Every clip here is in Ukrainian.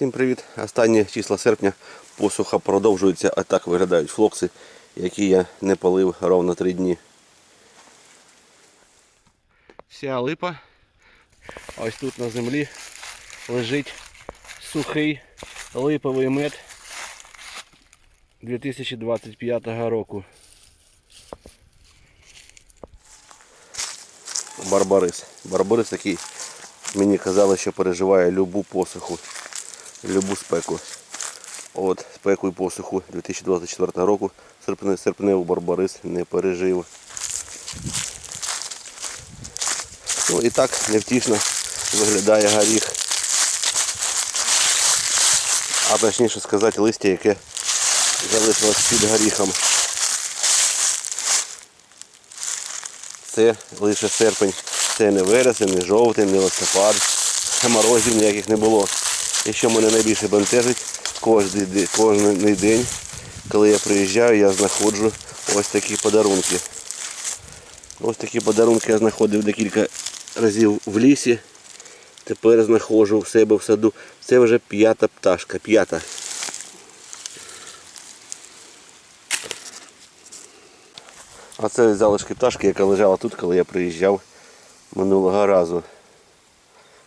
Всім привіт! Останні числа серпня посуха продовжується, а так виглядають флокси, які я не полив ровно три дні. Вся липа. Ось тут на землі лежить сухий липовий мед 2025 року. Барбарис. Барбарис такий, мені казали, що переживає любу посуху, любу спеку. От, спеку і посуху 2024 року серпне, серпневу Барбарис не пережив. Ну і так невтішно виглядає горіх. А точніше сказати листя, яке залишилось під горіхом. Це лише серпень. Це не вересень, не жовтень, не листопад. Морозів ніяких не було. І що мене найбільше бентежить, де- кожний день, коли я приїжджаю, я знаходжу ось такі подарунки. Ось такі подарунки я знаходив декілька разів в лісі. Тепер знаходжу в себе в саду. Це вже п'ята пташка, п'ята. А це залишки пташки, яка лежала тут, коли я приїжджав минулого разу.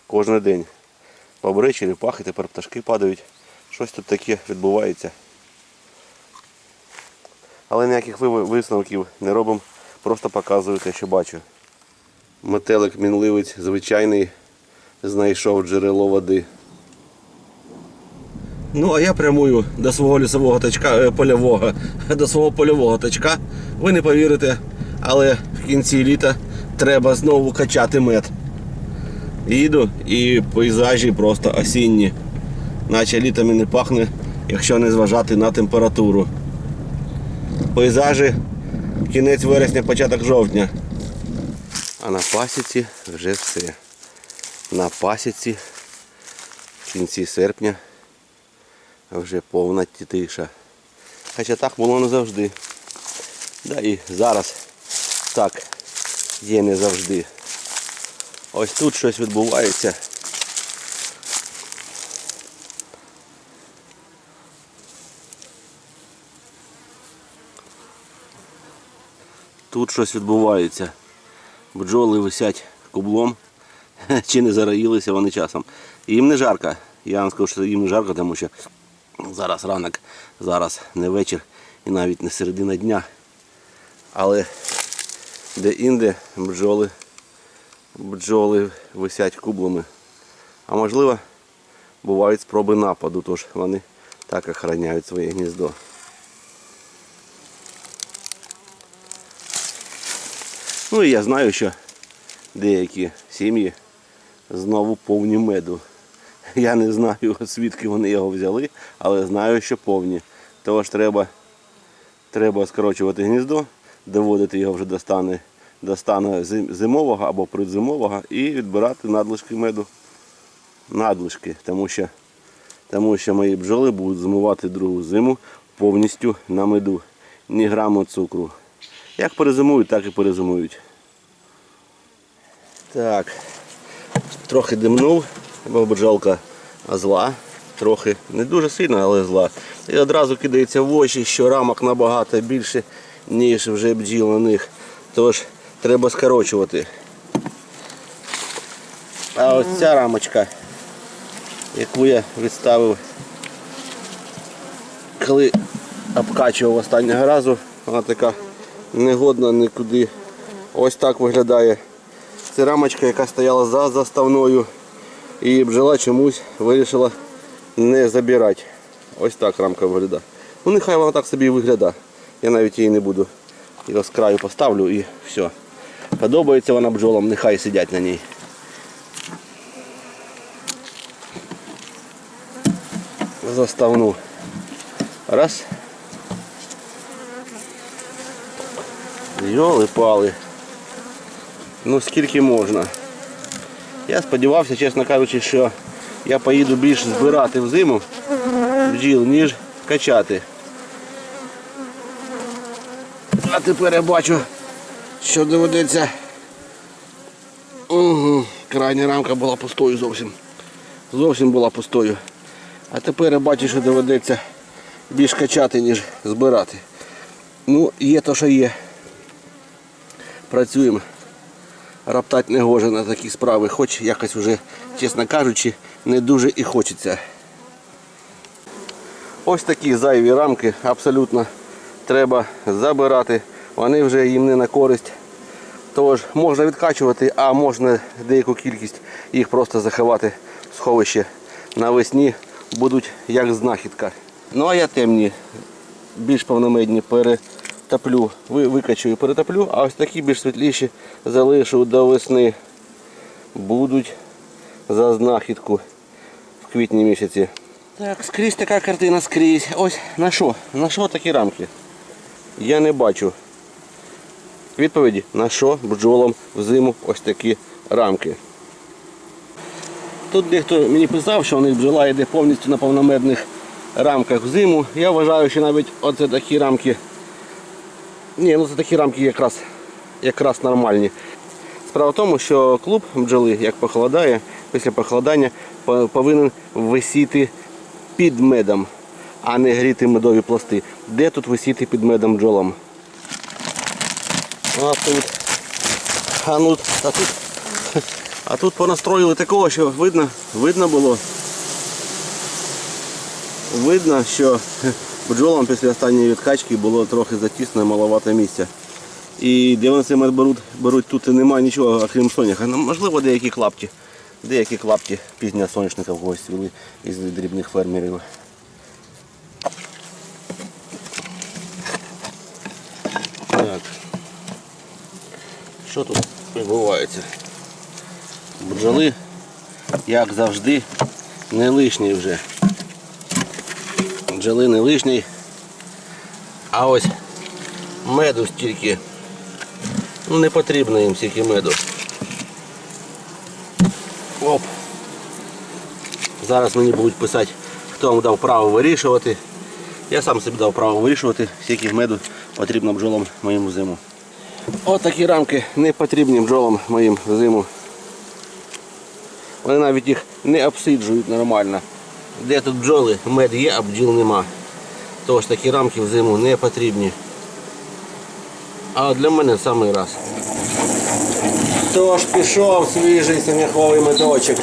Кожен день. Бобри, черепахи, тепер пташки падають. Щось тут таке відбувається. Але ніяких висновків не робимо, просто показую те, що бачу. Метелик мінливець звичайний знайшов джерело води. Ну, а я прямую до свого лісового точка е, польового, до свого польового точка. Ви не повірите, але в кінці літа треба знову качати мед. Їду і пейзажі просто осінні. Наче літом і не пахне, якщо не зважати на температуру. Пейзажі кінець вересня, початок жовтня. А на пасіці вже все. На пасіці в кінці серпня вже повна тиша. Хоча так було не завжди. Да і зараз так є не завжди. Ось тут щось відбувається. Тут щось відбувається. Бджоли висять кублом. Чи не зараїлися вони часом. Їм не жарко. Я вам скажу, що їм не жарко, тому що зараз ранок, зараз не вечір і навіть не середина дня. Але де-інде бджоли, бджоли висять кублами. А можливо, бувають спроби нападу, тож вони так охороняють своє гніздо. Ну і я знаю, що деякі сім'ї знову повні меду. Я не знаю, звідки вони його взяли, але знаю, що повні. Тож треба, треба скорочувати гніздо, доводити його вже до стану, до стану зимового або предзимового і відбирати надлишки меду. Надлишки, тому що, тому що мої бджоли будуть зимувати другу зиму повністю на меду. Ні граму цукру. Як перезимують, так і перезимують. Так, трохи димнув, бо бджолка зла, трохи не дуже сильно, але зла. І одразу кидається в очі, що рамок набагато більше, ніж вже бджіл на них. Тож треба скорочувати. А ось ця рамочка, яку я відставив, коли обкачував останнього разу, вона така негодна нікуди. Ось так виглядає. Це рамочка, яка стояла за заставною. І бджола чомусь вирішила не забирати. Ось так рамка виглядає. Ну нехай вона так собі і виглядає. Я навіть її не буду. Його з краю поставлю і все. Подобається вона бджолам, нехай сидять на ній. Заставну. Раз. Йоли пали. Ну скільки можна. Я сподівався, чесно кажучи, що я поїду більше збирати в зиму бджіл, ніж качати. А тепер я бачу, що доведеться. Угу. Крайня рамка була пустою зовсім. Зовсім була пустою. А тепер я бачу, що доведеться більш качати, ніж збирати. Ну, є то, що є. Працюємо. Раптати не гоже на такі справи, хоч якось вже, чесно кажучи, не дуже і хочеться. Ось такі зайві рамки абсолютно треба забирати. Вони вже їм не на користь. Тож можна відкачувати, а можна деяку кількість їх просто заховати в сховище навесні будуть як знахідка. Ну а я темні, більш повномедні перетоплю, ви- викачу і перетоплю, а ось такі більш світліші залишу до весни. Будуть за знахідку в квітні місяці. Так, скрізь така картина скрізь. Ось на що? На що такі рамки? Я не бачу. Відповіді, на що бджолам взиму ось такі рамки. Тут дехто мені писав, що у них бджола йде повністю на повномедних рамках взиму. Я вважаю, що навіть оце такі рамки. Ні, ну це такі рамки якраз, якраз нормальні. Справа в тому, що клуб бджоли, як похолодає, після похолодання повинен висіти під медом, а не гріти медові пласти. Де тут висіти під медом бджолам? А тут. А ну, а тут. А тут понастроїли такого, що видно, видно було. Видно, що бджолам після останньої відкачки було трохи затісно і маловато місця. І де вони мед беруть, беруть тут немає нічого, окрім соняха. Ну, можливо, деякі клапті. Деякі клапті пізнього соняшника в гості вели із дрібних фермерів. Так. Що тут відбувається? Бджоли, як завжди, не лишні вже. Бджоли не лишні. А ось меду стільки. Ну не потрібно їм стільки меду. Оп. Зараз мені будуть писати, хто вам дав право вирішувати. Я сам собі дав право вирішувати, скільки меду потрібно бджолам моїм зиму. От такі рамки не потрібні бджолам моїм зиму. Вони навіть їх не обсиджують нормально. Де тут бджоли, мед є, а бджіл нема. Тож такі рамки в зиму не потрібні. А для мене самий раз. Тож пішов свіжий соняховий медочок.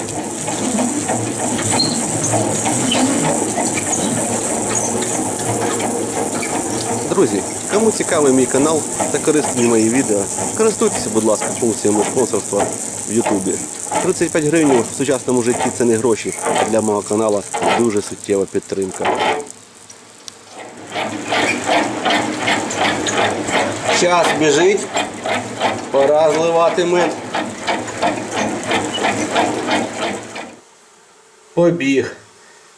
Друзі, кому цікавий мій канал та корисні мої відео, користуйтеся, будь ласка, функціями спонсорства в Ютубі. 35 гривень в сучасному житті це не гроші. а Для мого каналу дуже суттєва підтримка. Час біжить. Пора зливати мед. Побіг.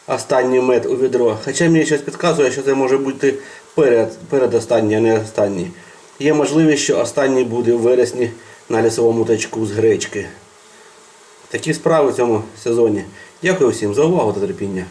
Останній мед у відро. Хоча мені щось підказує, що це може бути перед, передостанній, а не останній. Є можливість, що останній буде в вересні на лісовому тачку з гречки. Такі справи в цьому сезоні. Дякую всім за увагу та терпіння.